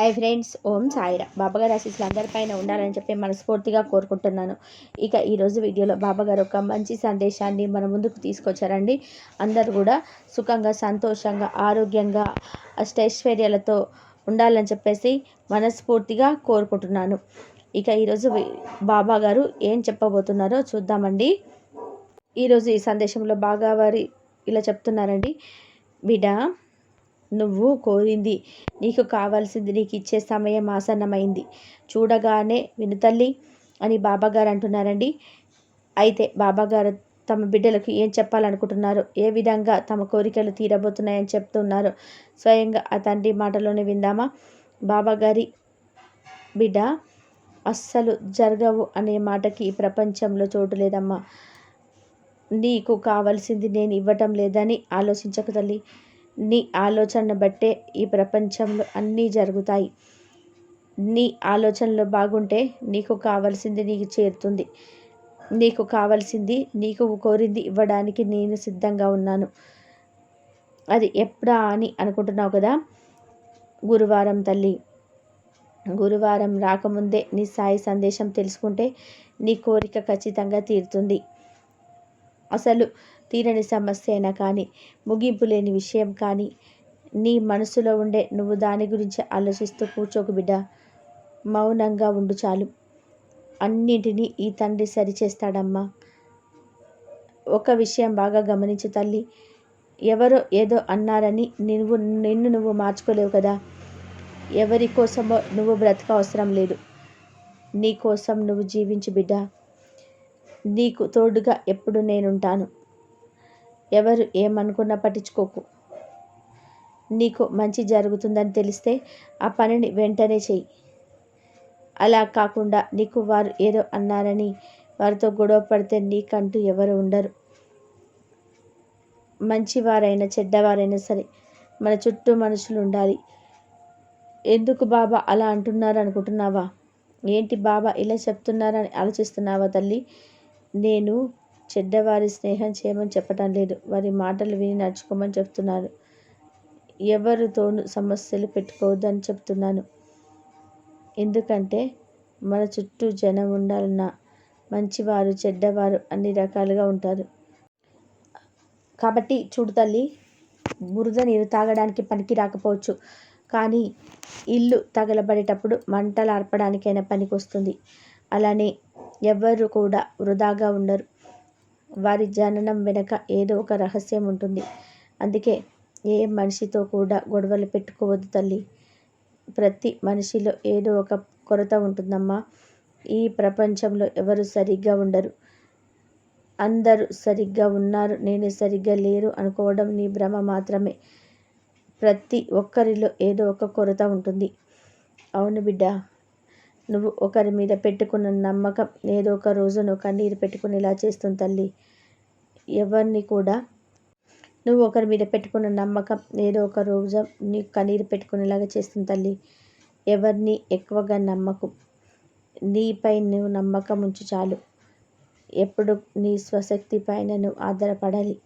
Hi friends ఓం సాయిరా. బాబాగారు ఆశీస్సులు అందరిపైన ఉండాలని చెప్పి మనస్ఫూర్తిగా కోరుకుంటున్నాను. ఇక ఈరోజు వీడియోలో బాబాగారు ఒక మంచి సందేశాన్ని మన ముందుకు తీసుకొచ్చారండి. అందరూ కూడా సుఖంగా సంతోషంగా ఆరోగ్యంగా అష్టైశ్వర్యాలతో ఉండాలని చెప్పేసి మనస్ఫూర్తిగా కోరుకుంటున్నాను. ఇక ఈరోజు బాబాగారు ఏం చెప్పబోతున్నారో చూద్దామండి. ఈరోజు ఈ సందేశంలో బాగా వారి ఇలా చెప్తున్నారండి. బిడ్డ నువ్వు కోరింది. నీకు కావాల్సింది నీకు ఇచ్చే సమయం ఆసన్నమైంది. చూడగానే వినుతల్లి అని బాబాగారు అంటున్నారండి అయితే బాబాగారు తమ బిడ్డలకు ఏం చెప్పాలనుకుంటున్నారు? ఏ విధంగా తమ కోరికలు తీరబోతున్నాయని చెప్తున్నారు? స్వయంగా ఆ తండ్రి మాటలోనే విందామా? బాబాగారి బిడ్డ అస్సలు జరగవు అనే మాటకి ఈ ప్రపంచంలో చోటు లేదమ్మా. నీకు కావాల్సింది నేను ఇవ్వటం లేదని ఆలోచించక తల్లి. నీ ఆలోచనను బట్టే ఈ ప్రపంచంలో అన్నీ జరుగుతాయి. నీ ఆలోచనలో బాగుంటే నీకు కావాల్సింది నీకు చేరుతుంది. నీకు కావాల్సింది నీకు కోరింది ఇవ్వడానికి నేను సిద్ధంగా ఉన్నాను. అది ఎప్పుడా అని అనుకుంటున్నావు కదా? గురువారం తల్లి. గురువారం రాకముందే నీ సాయి సందేశం తెలుసుకుంటే నీ కోరిక ఖచ్చితంగా తీరుతుంది. అసలు తీరని సమస్య అయినా కానీ ముగింపు లేని విషయం కానీ నీ మనసులో ఉండే నువ్వు దాని గురించి ఆలోచిస్తూ కూర్చోకు బిడ్డ. మౌనంగా ఉండు చాలు. అన్నింటినీ ఈ తండ్రి సరిచేస్తాడమ్మా. ఒక విషయం బాగా గమనించు తల్లి. ఎవరో ఏదో అన్నారని నువ్వు నిన్ను నువ్వు మార్చుకోలేవు కదా. ఎవరి కోసమో నువ్వు బ్రతక అవసరం లేదు. నీ కోసం నువ్వు జీవించు బిడ్డ. నీకు తోడుగా ఎప్పుడు నేనుంటాను. ఎవరు ఏమనుకున్నా పట్టించుకోకు. నీకు మంచి జరుగుతుందని తెలిస్తే ఆ పనిని వెంటనే చెయ్యి. అలా కాకుండా నీకు వారు ఏదో అన్నారని వారితో గొడవ పడితే నీకంటూ ఎవరు ఉండరు. మంచివారైనా చెడ్డవారైనా సరే మన చుట్టూ మనుషులు ఉండాలి. ఎందుకు బాబా అలా అంటున్నారు అనుకుంటున్నావా ఏంటి బాబా ఇలా చెప్తున్నారని ఆలోచిస్తున్నావా తల్లి? నేను చెడ్డవారి స్నేహం చేయమని చెప్పటం లేదు. వారి మాటలు విని నడుచుకోమని చెప్తున్నారు. ఎవరితోనూ సమస్యలు పెట్టుకోవద్దని చెప్తున్నాను. ఎందుకంటే మన చుట్టూ జనం ఉండాలన్నా మంచివారు చెడ్డవారు అన్ని రకాలుగా ఉంటారు. కాబట్టి చూడు తల్లి బురద నీరు తాగడానికి పనికి రాకపోవచ్చు. కానీ ఇల్లు తగలబడేటప్పుడు మంటలు ఆర్పడానికైనా పనికి వస్తుంది అలానే ఎవ్వరు కూడా వృధాగా ఉండరు. వారి జననం వెనక ఏదో ఒక రహస్యం ఉంటుంది. అందుకే ఏ మనిషితో కూడా గొడవలు పెట్టుకోవద్దు తల్లి. ప్రతి మనిషిలో ఏదో ఒక కొరత ఉంటుందమ్మా. ఈ ప్రపంచంలో ఎవరు సరిగ్గా ఉండరు. అందరూ సరిగ్గా ఉన్నారు నేను సరిగ్గా లేరు అనుకోవడం నీ భ్రమ మాత్రమే. ప్రతి ఒక్కరిలో ఏదో ఒక కొరత ఉంటుంది. అవును బిడ్డ నువ్వు ఒకరి మీద పెట్టుకున్న నమ్మకం ఏదో ఒక రోజు నువ్వు కన్నీరు పెట్టుకునేలా చేస్తుంది తల్లి. ఎవరిని కూడా? నువ్వు ఒకరి మీద పెట్టుకున్న నమ్మకం ఏదో ఒక రోజు నీ కన్నీరు పెట్టుకునేలాగా చేస్తుంది తల్లి. ఎవరిని ఎక్కువగా నమ్మకు? నీపై నువ్వు నమ్మకం ఉంచు చాలు. ఎప్పుడు నీ స్వశక్తి పైన నువ్వు ఆధారపడాలి.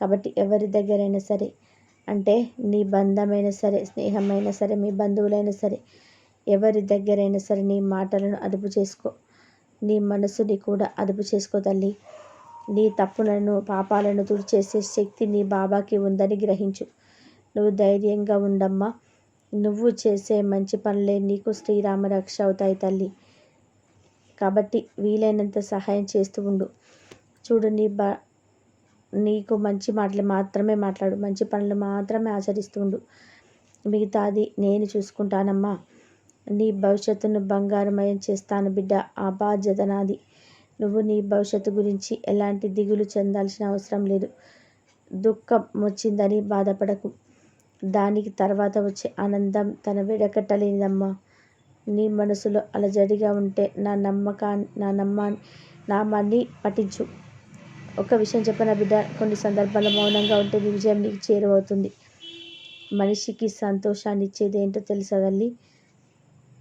కాబట్టి ఎవరి దగ్గరైనా సరే అంటే నీ బంధమైనా సరే స్నేహమైనా సరే మీ బంధువులైనా సరే ఎవరి దగ్గరైనా సరే నీ మాటలను అదుపు చేసుకో. నీ మనసుని కూడా అదుపు చేసుకో తల్లి. నీ తప్పులను పాపాలను తుడిచేసే శక్తి నీ బాబాకి ఉందని గ్రహించు. నువ్వు ధైర్యంగా ఉండమ్మా. నువ్వు చేసే మంచి పనులే నీకు శ్రీరామ రక్ష అవుతాయి తల్లి. కాబట్టి వీలైనంత సహాయం చేస్తూ ఉండు. చూడు నీ బా నీకు మంచి మాటలు మాత్రమే మాట్లాడు. మంచి పనులు మాత్రమే ఆచరిస్తూ ఉండు. మిగతాది నేను చూసుకుంటానమ్మా. నీ భవిష్యత్తును బంగారమయం చేస్తాను బిడ్డ. ఆ బాధ్యత నాది. నువ్వు నీ భవిష్యత్తు గురించి ఎలాంటి దిగులు చెందాల్సిన అవసరం లేదు. దుఃఖం వచ్చిందని బాధపడకు. దానికి తర్వాత వచ్చే ఆనందం తన విడకట్టలేదమ్మా నీ మనసులో అలజడిగా ఉంటే నా నమ్మకా నా నమ్మా నామాన్ని పఠించు. ఒక విషయం చెప్పిన బిడ్డ? కొన్ని సందర్భాల్లో మౌనంగా ఉంటే నీ విజయం నీకు చేరువవుతుంది. మనిషికి సంతోషాన్ని ఇచ్చేది ఏంటో తెలుసా తల్లి?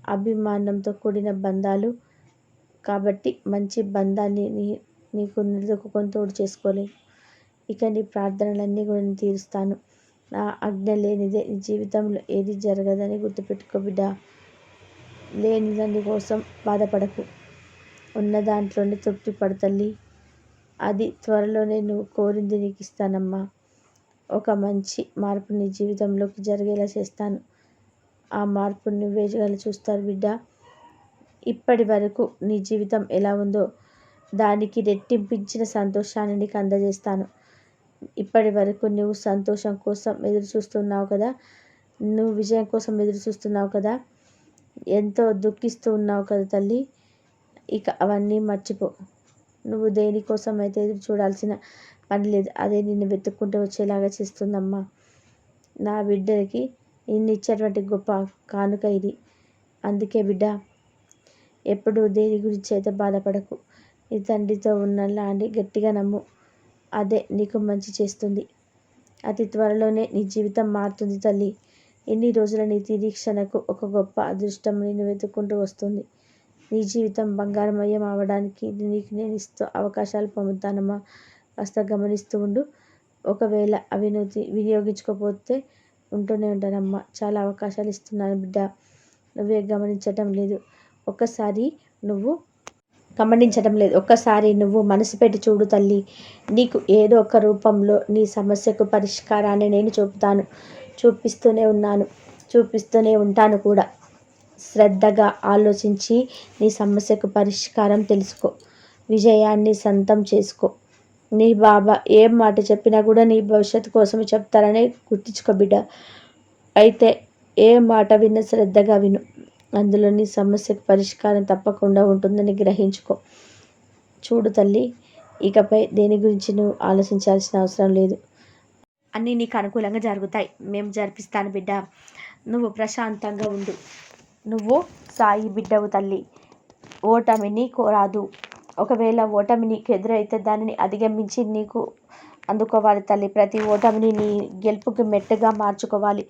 అభిమానంతో కూడిన బంధాలు. కాబట్టి మంచి బంధాన్ని నీ నీకు నిలదొక్కుని తోడు చేసుకోలేవు ఇక నీ ప్రార్థనలన్నీ కూడా నేను తీరుస్తాను. నా ఆజ్ఞ లేనిదే నీ జీవితంలో ఏది జరగదని గుర్తుపెట్టుకో బిడ్డ. లేని దాని కోసం బాధపడకు. ఉన్న దాంట్లోనే తృప్తి పడతల్లి అది త్వరలోనే నువ్వు కోరింది నీకు ఇస్తానమ్మా. ఒక మంచి మార్పు నీ జీవితంలోకి జరిగేలా చేస్తాను. ఆ మార్పును నువ్వే చూస్తారు బిడ్డ. ఇప్పటి వరకు నీ జీవితం ఎలా ఉందో దానికి రెట్టింపించిన సంతోషాన్ని నీకు అందజేస్తాను. ఇప్పటి వరకు నువ్వు సంతోషం కోసం ఎదురు చూస్తున్నావు కదా. నువ్వు విజయం కోసం ఎదురు చూస్తున్నావు కదా. ఎంతో దుఃఖిస్తూ ఉన్నావు కదా తల్లి. ఇక అవన్నీ మర్చిపో. నువ్వు దేనికోసం అయితే ఎదురు చూడాల్సిన పని లేదు అదే నిన్ను వెతుక్కుంటూ వచ్చేలాగా చేస్తుందమ్మా. నా బిడ్డకి నిన్ను ఇచ్చేటువంటి గొప్ప కానుక ఇది. అందుకే బిడ్డ ఎప్పుడు దేని గురించి అయితే బాధపడకు. నీ తండ్రితో ఉన్నలా అని గట్టిగా నమ్ము. అదే నీకు మంచి చేస్తుంది. అతి త్వరలోనే నీ జీవితం మారుతుంది తల్లి. ఎన్ని రోజుల నీ నిరీక్షణకు ఒక గొప్ప అదృష్టం నేను వెతుక్కుంటూ వస్తుంది. నీ జీవితం బంగారమయం అవడానికి నీకు నేను ఇస్తూ అవకాశాలు పొందుతానమ్మా. కాస్త గమనిస్తూ ఉండు. ఒకవేళ అవి నువ్వు వినియోగించుకోకపోతే ఉంటూనే ఉంటానమ్మా చాలా అవకాశాలు ఇస్తున్నాను బిడ్డ. నువ్వే గమనించటం లేదు. ఒక్కసారి నువ్వు గమనించడం లేదు. ఒక్కసారి నువ్వు మనసు పెట్టి చూడు తల్లి. నీకు ఏదో ఒక రూపంలో నీ సమస్యకు పరిష్కారాన్ని నేను చూపుతాను. చూపిస్తూనే ఉన్నాను. చూపిస్తూనే ఉంటాను కూడా. శ్రద్ధగా ఆలోచించి నీ సమస్యకు పరిష్కారం తెలుసుకో. విజయాన్ని సొంతం చేసుకో. నీ బాబా ఏం మాట చెప్పినా కూడా నీ భవిష్యత్తు కోసం చెప్తారని గుర్తించుకో బిడ్డ. అయితే ఏ మాట విన్న శ్రద్ధగా విను. అందులో నీ సమస్యకు పరిష్కారం తప్పకుండా ఉంటుందని గ్రహించుకో. చూడు తల్లి ఇకపై దేని గురించి నువ్వు ఆలోచించాల్సిన అవసరం లేదు. అన్నీ నీకు అనుకూలంగా జరుగుతాయి. మేము జరిపిస్తాను బిడ్డ. నువ్వు ప్రశాంతంగా ఉండు. నువ్వు సాయి బిడ్డవు తల్లి. ఓటమిని కోరాదు ఒకవేళ ఓటమి నీకు ఎదురైతే దానిని అధిగమించి నీకు అందుకోవాలి తల్లి. ప్రతి ఓటమిని నీ గెలుపుకి మెట్టుగా మార్చుకోవాలి.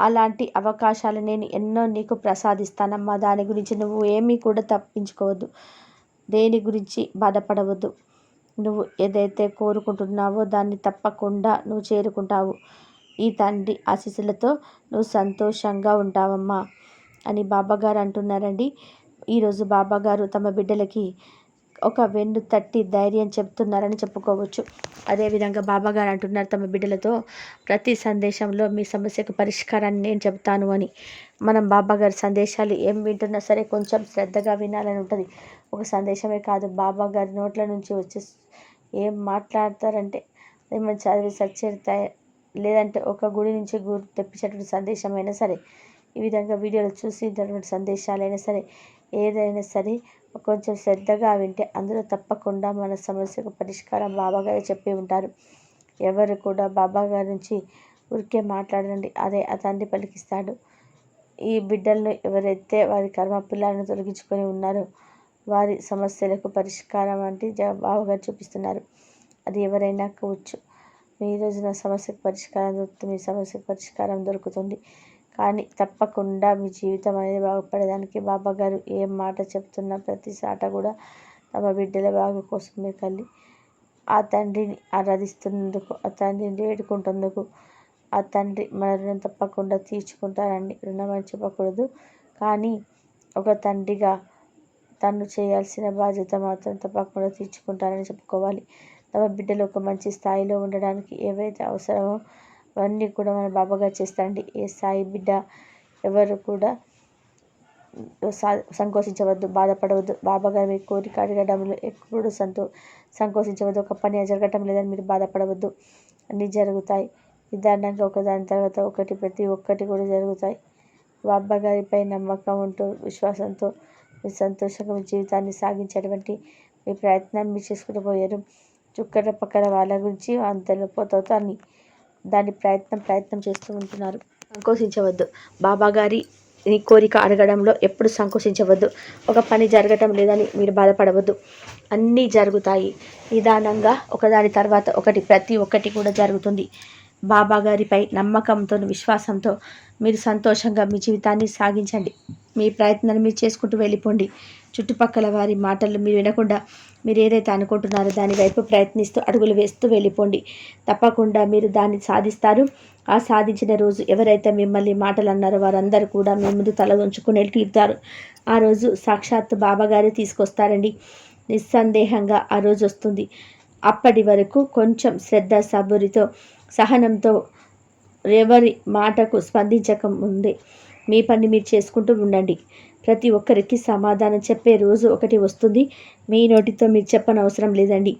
అలాంటి అవకాశాలు నేను ఎన్నో నీకు ప్రసాదిస్తానమ్మా. దాని గురించి నువ్వు ఏమీ కూడా తప్పించుకోవద్దు. దేని గురించి బాధపడవద్దు. నువ్వు ఏదైతే కోరుకుంటున్నావో దాన్ని తప్పకుండా నువ్వు చేరుకుంటావు. ఈ తండ్రి ఆశీస్సులతో నువ్వు సంతోషంగా ఉంటావమ్మా అని బాబాగారు అంటున్నారండి. ఈరోజు బాబాగారు తమ బిడ్డలకి ఒక వెన్ను తట్టి ధైర్యం చెప్తున్నారని చెప్పుకోవచ్చు. అదేవిధంగా బాబాగారు అంటున్నారు తమ బిడ్డలతో ప్రతి సందేశంలో మీ సమస్యకు పరిష్కారాన్ని నేను చెప్తాను అని. మనం బాబాగారి సందేశాలు ఏం వింటున్నా సరే కొంచెం శ్రద్ధగా వినాలని ఉంటుంది. ఒక సందేశమే కాదు బాబాగారి నోట్ల నుంచి వచ్చే ఏం మాట్లాడతారంటే ఏమైనా చదివి సచ్చేరుతాయి లేదంటే ఒక గుడి నుంచి గుడి తెప్పించేటువంటి సందేశం అయినా సరే ఈ విధంగా వీడియోలు చూసినటువంటి సందేశాలైనా సరే ఏదైనా సరే కొంచెం శ్రద్ధగా వింటే అందులో తప్పకుండా మన సమస్యకు పరిష్కారం బాబాగారు చెప్పి ఉంటారు. ఎవరు కూడా బాబాగారి నుంచి ఊరికే మాట్లాడండి అదే అతన్ని పలికిస్తాడు. ఈ బిడ్డలను ఎవరైతే వారి కర్మ పిల్లలను తొలగించుకొని ఉన్నారో వారి సమస్యలకు పరిష్కారం అంటే బాబాగారు చూపిస్తున్నారు. అది ఎవరైనా కావచ్చు. మీ రోజున సమస్యకు పరిష్కారం దొరుకుతుంది. మీ సమస్యకు పరిష్కారం దొరుకుతుంది. కానీ తప్పకుండా మీ జీవితం అనేది బాగుపడేదానికి బాబా గారు ఏం మాట చెప్తున్నా ప్రతి సాట కూడా తమ బిడ్డల బాగు కోసమే కళ్ళి ఆ తండ్రిని ఆరాధిస్తున్నందుకు ఆ తండ్రిని వేడుకుంటున్నందుకు ఆ తండ్రి మన రుణం తప్పకుండా తీర్చుకుంటారండి రుణం అని చెప్పకూడదు. కానీ ఒక తండ్రిగా తను చేయాల్సిన బాధ్యత మాత్రం తప్పకుండా తీర్చుకుంటారని చెప్పుకోవాలి. తమ బిడ్డలు ఒక మంచి స్థాయిలో ఉండడానికి ఏవైతే అవసరమో అవన్నీ కూడా మన బాబాగారు చేస్తారండి. ఏ సాయి బిడ్డ ఎవరు కూడా సంకోచించవద్దు బాధపడవద్దు. బాబాగారు మీ కోరిక అడగడంలో ఎప్పుడు సంతో సంకోచించవద్దు. ఒక పని జరగటం లేదని మీరు బాధపడవద్దు. అన్నీ జరుగుతాయి. నిదానంగా ఒకదాని తర్వాత ఒకటి ప్రతి ఒక్కటి కూడా జరుగుతాయి. బాబాగారిపై నమ్మకం ఉంటూ విశ్వాసంతో మీ సంతోషంగా మీ జీవితాన్ని సాగించేటువంటి మీ ప్రయత్నం మీరు చేసుకుంటూ పోయారు. చుక్కర పక్కన వాళ్ళ గురించి అంతలో పోతావుతో అని దాని ప్రయత్నం ప్రయత్నం చేస్తూ ఉంటున్నారు. సంకోచించవద్దు. బాబాగారి నీ కోరిక అడగడంలో ఎప్పుడు సంకోచించవద్దు. ఒక పని జరగటం లేదని మీరు బాధపడవద్దు. అన్నీ జరుగుతాయి. నిదానంగా ఒకదాని తర్వాత ఒకటి ప్రతి ఒక్కటి కూడా జరుగుతుంది. బాబా గారిపై నమ్మకంతో విశ్వాసంతో మీరు సంతోషంగా మీ జీవితాన్ని సాగించండి. మీ ప్రయత్నాన్ని మీరు చేసుకుంటూ వెళ్ళిపోండి. చుట్టుపక్కల వారి మాటలు మీరు వినకుండా మీరు ఏదైతే అనుకుంటున్నారో దాని వైపు ప్రయత్నిస్తూ అడుగులు వేస్తూ వెళ్ళిపోండి. తప్పకుండా మీరు దాన్ని సాధిస్తారు. ఆ సాధించిన రోజు ఎవరైతే మిమ్మల్ని మాటలు అన్నారో వారందరూ కూడా మీ ముందు తల ఉంచుకునేట్టు తీరుతారు. ఆ రోజు సాక్షాత్ బాబాగారే తీసుకొస్తారండి. నిస్సందేహంగా ఆ రోజు వస్తుంది. అప్పటి వరకు కొంచెం శ్రద్ధ సబురితో సహనంతో ఎవరి మాటకు స్పందించక ముందే మీ పని మీరు చేసుకుంటూ ఉండండి. ప్రతి ఒక్కరికి సమాధానం చెప్పే రోజు ఒకటి వస్తుంది. మీ నోటితో మీరు చెప్పనవసరం లేదండి.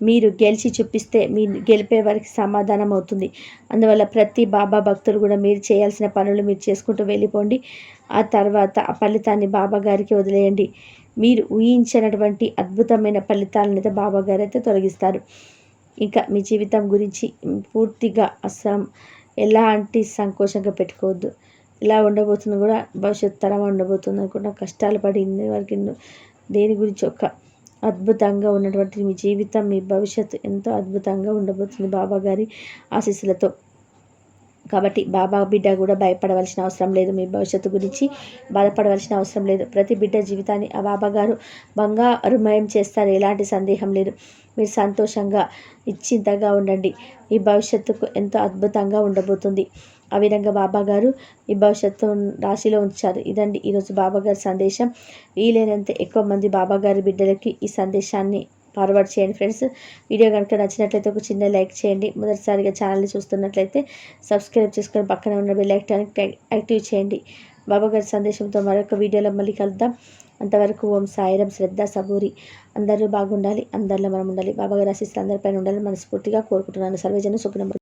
మీరు గెలిచి చూపిస్తే మీ గెలిపే వారికి సమాధానం అవుతుంది. అందువల్ల ప్రతి బాబా భక్తులు కూడా మీరు చేయాల్సిన పనులు మీరు చేసుకుంటూ వెళ్ళిపోండి. ఆ తర్వాత ఆ ఫలితాన్ని బాబా గారికి వదిలేయండి. మీరు ఊహించినటువంటి అద్భుతమైన ఫలితాలను అయితే బాబా గారు అయితే తొలగిస్తారు. ఇంకా మీ జీవితం గురించి పూర్తిగా అసం ఎలాంటి సంకోచంగా పెట్టుకోవద్దు. ఇలా ఉండబోతుంది కూడా భవిష్యత్ తరం ఉండబోతుంది కూడా కష్టాలు పడింది వారికి దేని గురించి ఒక అద్భుతంగా ఉన్నటువంటి మీ జీవితం మీ భవిష్యత్తు ఎంతో అద్భుతంగా ఉండబోతుంది బాబా గారి ఆశీస్సులతో. కాబట్టి బాబా బిడ్డ కూడా భయపడవలసిన అవసరం లేదు మీ భవిష్యత్తు గురించి బాధపడవలసిన అవసరం లేదు. ప్రతి బిడ్డ జీవితాన్ని ఆ బాబా గారు బంగారుమయం చేస్తారు ఎలాంటి సందేహం లేదు. మీరు సంతోషంగా నిశ్చింతగా ఉండండి. మీ భవిష్యత్తుకు ఎంతో అద్భుతంగా ఉండబోతుంది. ఆ విధంగా బాబా గారు ఈ భవిష్యత్తు రాశిలో ఉంచారు. ఇదండి ఈరోజు బాబా గారి సందేశం. వీలైనంత ఎక్కువ మంది బాబా గారి బిడ్డలకి ఈ సందేశాన్ని ఫార్వర్డ్ చేయండి ఫ్రెండ్స్. వీడియో కనుక నచ్చినట్లయితే ఒక చిన్న లైక్ చేయండి. మొదటిసారిగా ఛానల్ని చూస్తున్నట్లయితే సబ్స్క్రైబ్ చేసుకొని పక్కన ఉన్న బెల్ ఐకాన్ యాక్టివ్ చేయండి. బాబా గారి సందేశంతో మరొక వీడియోలో మళ్ళీ కలుద్దాం. అంతవరకు ఓం సాయిరం శ్రద్ధ సబూరి. అందరూ బాగుండాలి. అందరిలో మనం ఉండాలి. బాబా గారి ఆశీస్సులు అందరిపైన ఉండాలని మనస్ఫూర్తిగా కోరుకుంటున్నాను. సర్వజన సుఖనం